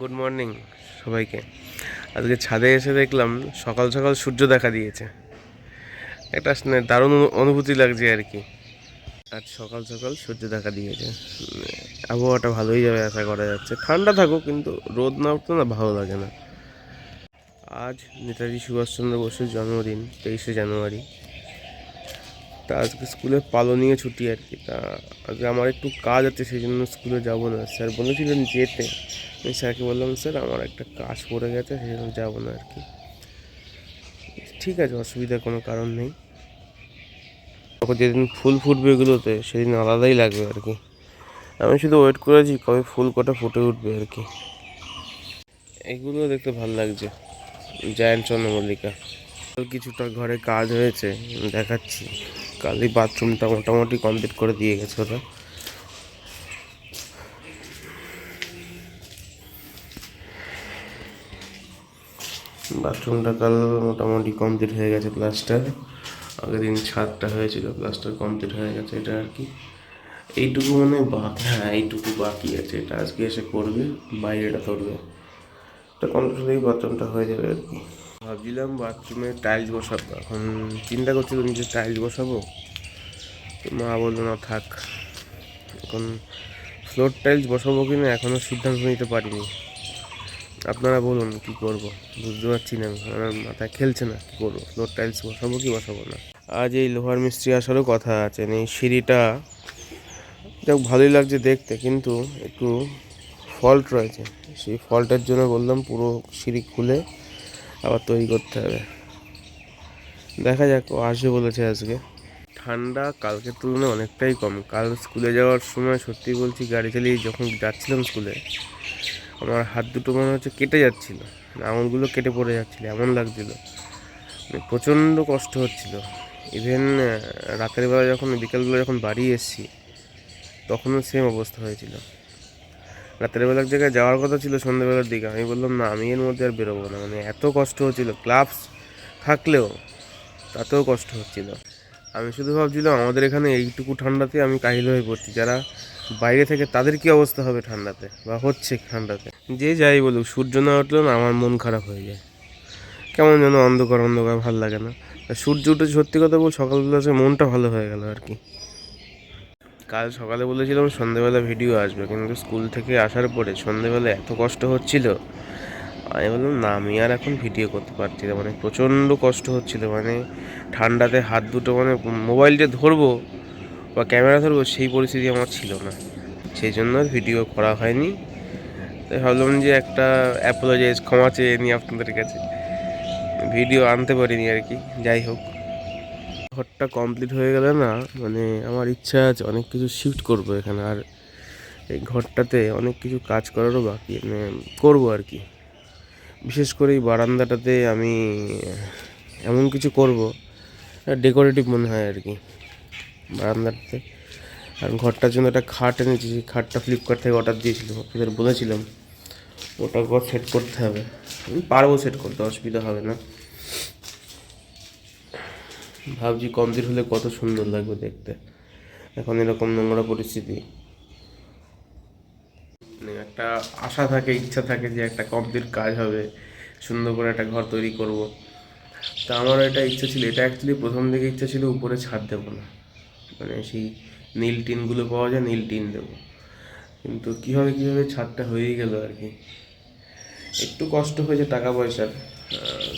Good morning সবাইকে। আজকে ছাদে এসে দেখলাম সকাল সকাল সূর্য দেখা দিয়েছে। একটা দারুণ অনু- অনুভূতি লাগছে আর কি। আজ সকাল সকাল সূর্য দেখা দিয়েছে। আবহাওয়াটা ভালোই যাবে আশা করা যাচ্ছে। ঠান্ডা থাকুক, কিন্তু রোদ না উঠতো না ভালো লাগে না। আজ নেতাজি সুভাষচন্দ্র বসুর জন্মদিন, তেইশে জানুয়ারি। তা আজকে স্কুলে পালনীয় ছুটি আর কি। তা আজকে আমার একটু কাজ আছে, সেই জন্য স্কুলে যাব না। স্যার বলেছিলেন যেতে। আমি স্যারকে বললাম, স্যার, আমার একটা কাজ পড়ে গেছে, সেই জন্য যাব না আর কি। ঠিক আছে অসুবিধার কোনো কারণ নেই। তখন যেদিন ফুল ফুটবে এগুলোতে, সেদিন আলাদাই লাগবে আর কি। আমি শুধু ওয়েট করেছি কবে ফুল কটা ফুটে উঠবে আর কি। এগুলো দেখতে ভালো লাগছে। জায়ান্ট চন্দ্রমল্লিকা। কিছুটা ঘরে কাজ হয়েছে দেখাচ্ছি। কালই বাথরুমটা মোটামুটি কমপ্লিট করে দিয়ে গেছে ওরা। বাথরুমটা কাল মোটামুটি কমপ্লিট হয়ে গেছে প্লাস্টার আগের দিন ছাদটা হয়েছিল প্লাস্টার কমপ্লিট হয়ে গেছে এটা আর কি। এইটুকু মানে বাকি হ্যাঁ এইটুকু বাকি আছে। এটা আজকে এসে করবে, বাইরেটা করবে এটা কমপ্লিট হলেই বাথরুমটা হয়ে যাবে আর কি। ভাবছিলাম বাথরুমে টাইলস বসাবো। এখন চিন্তা করছিলাম যে টাইলস বসাবো। মা বলল, না, থাক। এখন ফ্লোর টাইলস বসাবো কি না এখনও সিদ্ধান্ত নিতে পারিনি। আপনারা বলুন কি করব? বুঝতে পারছি না। আমি। আমার মাথায় খেলছে না, কী করব? ফ্লোর টাইলস বসাবো কি বসাবো না? আজ এই লোহার মিস্ত্রি আসারও কথা আছে, এই সিঁড়িটা যাক ভালোই লাগছে দেখতে, কিন্তু একটু ফল্ট রয়েছে। সেই ফল্টের জন্য বললাম পুরো সিঁড়ি খুলে আবার তৈরি করতে হবে। দেখা যাক ও আসবে বলেছে আজকে। ঠান্ডা কালকের তুলনায় অনেকটাই কম। কাল স্কুলে যাওয়ার সময় সত্যি বলছি গাড়ি চালিয়ে যখন যাচ্ছিলাম স্কুলে, আমার হাত দুটো মনে হচ্ছে কেটে যাচ্ছিল। আঙুলগুলো কেটে পড়ে যাচ্ছিল, এমন লাগছিল। মানে প্রচণ্ড কষ্ট হচ্ছিল। ইভেন রাতের বেলা যখন, বিকালবেলা যখন বাড়ি এসেছি, তখনও সেম অবস্থা হয়েছিল। রাতের বেলার জায়গায় যাওয়ার কথা ছিল সন্ধ্যেবেলার দিকে। আমি বললাম, না, আমি এর মধ্যে আর বেরোবো না। মানে এত কষ্ট হচ্ছিল। গ্লাভস থাকলেও তাতেও কষ্ট হচ্ছিল। আমি শুধু ভাবছিলাম, আমাদের এখানে এইটুকু ঠান্ডাতে আমি কাহিল হয়ে পড়ছি। যারা বাইরে থেকে, তাদের কি অবস্থা হবে ঠান্ডাতে? বা হচ্ছে ঠান্ডাতে? যে যাই বলুক, সূর্য না উঠলে না আমার মন খারাপ হয়ে যায়। কেমন যেন অন্ধকার অন্ধকার, ভালো লাগে না। সূর্য উঠে সত্যি কথা বল, সকালবেলা সে মনটা ভালো হয়ে গেল আর কি। কাল সকালে বলেছিলাম সন্ধেবেলা ভিডিও আসবে, কিন্তু স্কুল থেকে আসার পরে সন্ধেবেলা এত কষ্ট হচ্ছিল। আমি বললাম, না, আমি আর এখন ভিডিও করতে পারছি না। মানে প্রচণ্ড কষ্ট হচ্ছিল মানে ঠান্ডাতে হাত দুটো মানে মোবাইলটা ধরবো বা ক্যামেরা ধরবো সেই পরিস্থিতি আমার ছিল না। সেই জন্য আর ভিডিও করা হয়নি। তাই ভাবলাম যে একটা অ্যাপোলজাইজ ক্ষমা চেয়ে নিই আপনাদের কাছে। ভিডিও আনতে পারিনি আর কি, যাই হোক। ঘরটা কমপ্লিট হয়ে গেলে না মানে আমার ইচ্ছা আছে অনেক কিছু শিফট করব এখানে। আর এই ঘরটাতে অনেক কিছু কাজ করারও বাকি মানে করব আর কি। বিশেষ করে এই বারান্দাটাতে আমি এমন কিছু করব ডেকোরেটিভ মনে হয় আর কি, বারান্দাটাতে। আর ঘরটার জন্য একটা খাট এনেছি, সেই খাটটা ফ্লিপকার্ট থেকে অর্ডার দিয়েছিলাম আপনাদের বলেছিলাম ওটা ঘর সেট করতে হবে। আমি পারব সেট করতে, অসুবিধা হবে না। ভাবছি কমপ্লিট হলে কত সুন্দর লাগবে দেখতে। এখন এরকম নোংরা পরিস্থিতি। মানে একটা আশা থাকে, ইচ্ছা থাকে যে একটা কমপ্লিট কাজ হবে, সুন্দর করে একটা ঘর তৈরি করব। তা আমার এটা ইচ্ছা ছিল। এটা অ্যাকচুয়ালি প্রথম দিকে ইচ্ছা ছিল উপরে ছাদ দেবো না। মানে সেই নীল টিনগুলো পাওয়া যায়, নীল টিন দেবো। কিন্তু কীভাবে কীভাবে ছাদটা হয়েই গেল আর কি। একটু কষ্ট হয়েছে টাকা পয়সার।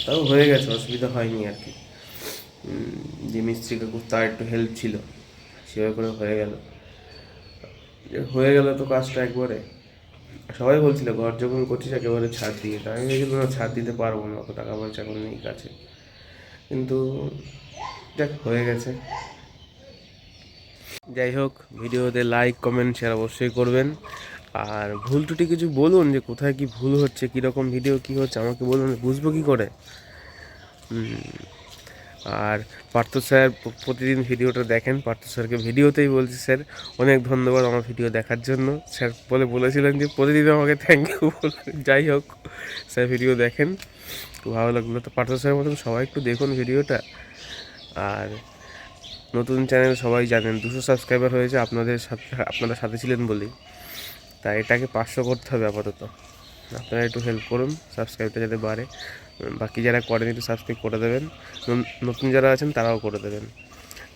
তাও হয়ে গেছে, অসুবিধা হয়নি আর কি। যে মিস্ত্রি কাকু, তার একটু হেল্প ছিল। সেভাবে করে হয়ে গেল। হয়ে গেল তো কাজটা একবারে। সবাই বলছিল, ঘর যখন করছিস, একেবারে ছাদ দিয়ে তা আমি ভেবেছিলাম, না, ছাড় দিতে পারব না, অত টাকা পয়সা এখন নেই কাছে। কিন্তু দেখ হয়ে গেছে। যাই হোক, ভিডিওতে লাইক কমেন্ট শেয়ার অবশ্যই করবেন। আর ভুল ত্রুটি কিছু বলুন যে কোথায় কি ভুল হচ্ছে, কীরকম ভিডিও কি হচ্ছে, আমাকে বলুন, বুঝব কী করে? আর পার্থ স্যার প্রতিদিন ভিডিওটা দেখেন, পার্থ স্যারকে ভিডিওতেই বলছি, স্যার, অনেক ধন্যবাদ আমার ভিডিও দেখার জন্য। স্যার বলে, বলেছিলেন যে, প্রতিদিন আমাকে থ্যাংক ইউ বলবেন। যাই হোক, স্যার ভিডিও দেখেন খুব ভালো লাগল। তো পার্থ স্যারের মতন সবাই একটু দেখুন ভিডিওটা। আর নতুন চ্যানেল সবাই জানেন, দুশো সাবস্ক্রাইবার হয়েছে, আপনাদের সাথে, আপনারা সাথে ছিলেন বলেই। তাই এটাকে পাঁচশো করতে হবে আপাতত। আপনারা একটু হেল্প করুন সাবস্ক্রাইবটা যাতে বাড়ে। বাকি যারা করেন একটু সাবস্ক্রাইব করে দেবেন। নতুন যারা আছেন তারাও করে দেবেন।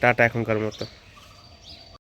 টাটা এখনকার মতো।